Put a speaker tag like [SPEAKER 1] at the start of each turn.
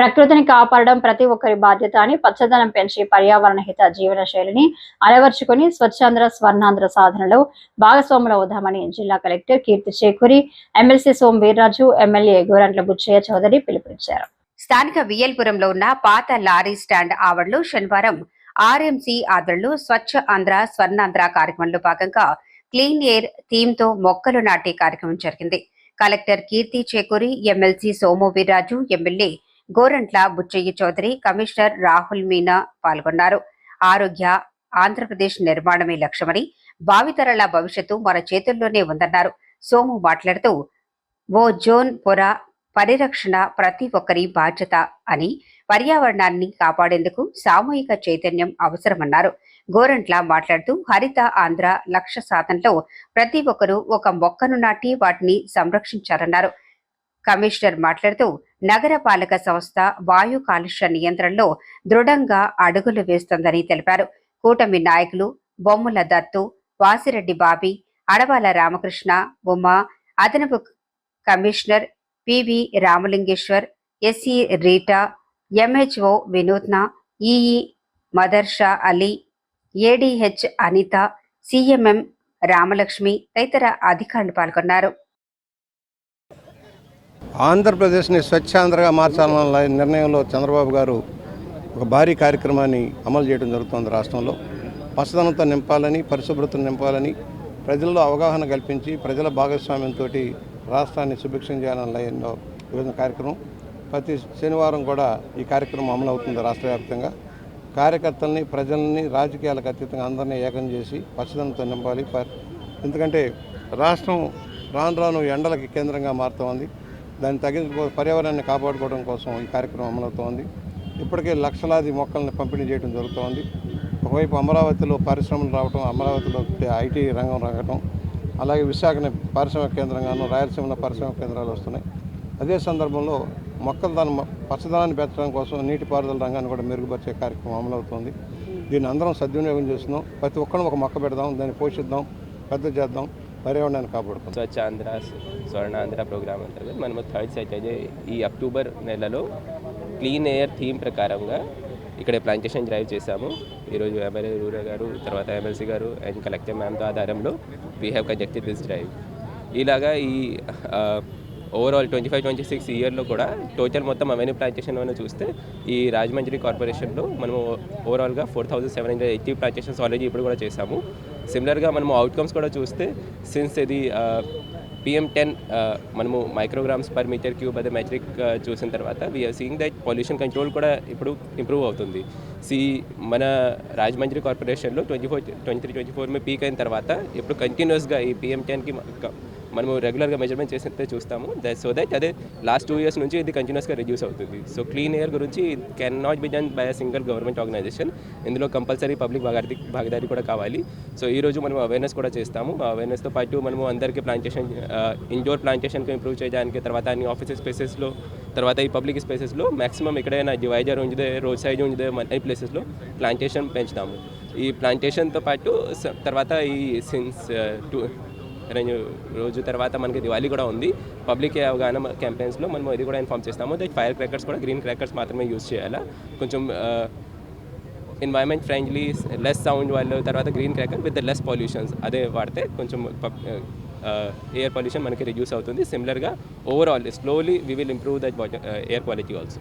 [SPEAKER 1] ప్రకృతిని కాపాడడం ప్రతి ఒక్కరి బాధ్యత అని పచ్చదనం పెంచి పర్యావరణ హిత జీవన శైలిని అలవర్చుకుని స్వచ్ఛాంధ్ర స్వర్ణాంధ్ర సాధనలో భాగస్వాములు అవుదామని జిల్లా collector Keerthi Chekuri MLC Som Veerraju MLA Gorantla Butchaiah Chowdary పిలుపునిచ్చారు.
[SPEAKER 2] స్థానిక వియల్పురంలో ఉన్న పాత లారీ స్టాండ్ ఆవరణలో శనివారం ఆర్ఎంసీ ఆధ్వర్యంలో స్వచ్ఛ ఆంధ్ర స్వర్ణాంధ్ర కార్యక్రమంలో భాగంగా క్లీన్ ఎయిర్ థీమ్తో మొక్కలు నాటే కార్యక్రమం జరిగింది. Collector Keerthi Chekuri MLC Somu Veerraju MLA Gorantla Butchaiah Chowdary commissioner Rahul Meena పాల్గొన్నారు. ఆరోగ్య ఆంధ్రప్రదేశ్ నిర్మాణమే లక్ష్యమని భావితరాల భవిష్యత్తు మన చేతుల్లోనే ఉందన్నారు. సోము మాట్లాడుతూ ఓ జోన్ పొర పరిరక్షణ ప్రతి ఒక్కరి బాధ్యత అని పర్యావరణాన్ని కాపాడేందుకు సామూహిక చైతన్యం అవసరమన్నారు. గోరంట్ల మాట్లాడుతూ హరిత ఆంధ్ర లక్ష్య సాధనలో ప్రతి ఒక్కరూ ఒక మొక్కను నాటి వాటిని సంరక్షించారన్నారు. కమిషనర్ మాట్లాడుతూ నగరపాలక సంస్థ వాయు కాలుష్య నియంత్రణలో దృఢంగా అడుగులు వేస్తోందని తెలిపారు. కూటమి నాయకులు బొమ్మల దత్తు వాసిరెడ్డి బాబీ అడవాల రామకృష్ణ ఉమా అదనపు commissioner PV Ramalingeswar SC Rita MHO Vinutna EE Madarsha Ali ADH Anitha CMM Ramalakshmi తదితర అధికారులు పాల్గొన్నారు.
[SPEAKER 3] ఆంధ్రప్రదేశ్ని స్వచ్ఛాంధ్రగా మార్చాలన్న నిర్ణయంలో చంద్రబాబు గారు ఒక భారీ కార్యక్రమాన్ని అమలు చేయడం జరుగుతోంది రాష్ట్రంలో. పచ్చదనంతో నింపాలని పరిశుభ్రతను నింపాలని ప్రజల్లో అవగాహన కల్పించి ప్రజల భాగస్వామ్యంతో రాష్ట్రాన్ని సుభిక్షం చేయాలన్న లైన్లో ఈరోజు కార్యక్రమం. ప్రతి శనివారం కూడా ఈ కార్యక్రమం అమలు అవుతుంది రాష్ట్ర వ్యాప్తంగా. కార్యకర్తల్ని ప్రజల్ని రాజకీయాలకు అతీతంగా అందరినీ ఏకం చేసి పచ్చదనంతో నింపాలి. ఎందుకంటే రాష్ట్రం రాను రాను ఎండలకి కేంద్రంగా మారుతోంది. దాన్ని తగ్గించుకో పర్యావరణాన్ని కాపాడుకోవడం కోసం ఈ కార్యక్రమం అమలవుతోంది. ఇప్పటికే లక్షలాది మొక్కల్ని పంపిణీ చేయడం జరుగుతోంది. ఒకవైపు అమరావతిలో పరిశ్రమలు రావటం అమరావతిలో ఐటీ రంగం రావటం అలాగే విశాఖని పారిశ్రామిక కేంద్రంగాను రాయలసీమలో పారిశ్రామిక కేంద్రాలు వస్తున్నాయి. అదే సందర్భంలో మొక్కల దాని పచ్చదనాన్ని పెంచడం కోసం నీటిపారుదల రంగాన్ని కూడా మెరుగుపరిచే కార్యక్రమం అమలవుతుంది. దీన్ని అందరం సద్వినియోగం చేస్తున్నాం. ప్రతి ఒక్కరం ఒక మొక్క పెడదాం దాన్ని పోషిద్దాం పెద్ద చేద్దాం. పర్యావరణాన్ని కాపాడుకుందాం.
[SPEAKER 4] స్వచ్ఛ ఆంధ్ర స్వర్ణ ఆంధ్ర ప్రోగ్రామ్ అంతర్గత మనము థర్డ్ సెట్ అయితే ఈ అక్టోబర్ నెలలో క్లీన్ ఎయిర్ థీమ్ ప్రకారంగా ఇక్కడ ప్లాంటేషన్ డ్రైవ్ చేశాము. ఈరోజు ఎమ్మెల్యే రూరా గారు తర్వాత ఎమ్మెల్సీ గారు అండ్ కలెక్టర్ మ్యామ్తో ఆధారంలో we have conducted this drive ఇలాగా ఈ overall twenty five twenty six ఇయర్లో కూడా టోటల్ మొత్తం అవెన్యూ ప్లాంటేషన్ అని చూస్తే ఈ రాజమండ్రి కార్పొరేషన్లో మనము ఓవరాల్గా four thousand seven hundred eighty plantations already ఇప్పుడు కూడా చేశాము. సిమిలర్గా మనము అవుట్కమ్స్ కూడా చూస్తే సిన్స్ ఇది పిఎం టెన్ మనము మైక్రోగ్రామ్స్ పర్ మీటర్ క్యూబ్ అదే మెట్రిక్ చూసిన తర్వాత we are seeing that pollution control కూడా ఇప్పుడు ఇంప్రూవ్ అవుతుంది. సి మన రాజమండ్రి కార్పొరేషన్లో twenty four twenty three twenty four మీ పీక్ అయిన తర్వాత ఇప్పుడు కంటిన్యూస్గా ఈ పిఎం టెన్కి మనము రెగ్యులర్గా మెజర్మెంట్ చేసినట్టే చూస్తాము. దట్ సో దట్ అదే లాస్ట్ టూ ఇయర్స్ నుంచి ఇది కంటిన్యూస్గా రిడ్యూస్ అవుతుంది. సో క్లీన్ ఎయిర్ గురించి can not be done by a single government organisation ఇందులో కంపల్సరీ పబ్లిక్ భాగదారి భాగదారి కూడా కావాలి. సో ఈ రోజు మనం అవేర్నెస్ కూడా చేస్తాము. అవేర్నెస్తో పాటు మనము అందరికీ ప్లాంటేషన్ ఇండోర్ ప్లాంటేషన్కి ఇంప్రూవ్ చేయడానికి తర్వాత అన్ని ఆఫీస్ స్పేసెస్లో తర్వాత ఈ పబ్లిక్ స్పేసెస్లో మాక్సిమం ఎక్కడైనా డివైజర్ ఉంచితే రోడ్ సైడ్ ఉంచితే అన్ని ప్లేసెస్లో ప్లాంటేషన్ పెంచుతాము. ఈ ప్లాంటేషన్తో పాటు తర్వాత ఈ సిన్స్ టూ uh, రెండు రోజు తర్వాత మనకి దివాళీ కూడా ఉంది. పబ్లిక్ అవగాహన క్యాంపెయిన్స్లో మనం ఇది కూడా ఇన్ఫామ్ చేస్తాము. దట్ ఫైర్ క్రాకర్స్ కూడా గ్రీన్ క్రాకర్స్ మాత్రమే యూజ్ చేయాలా? కొంచెం ఎన్వైర్మెంట్ ఫ్రెండ్లీ లెస్ సౌండ్ వాళ్ళు తర్వాత green cracker with less pollutions అదే వాడితే కొంచెం ఎయిర్ పొల్యూషన్ మనకి రిడ్యూస్ అవుతుంది. సిమిలర్గా overall slowly we will improve that air quality also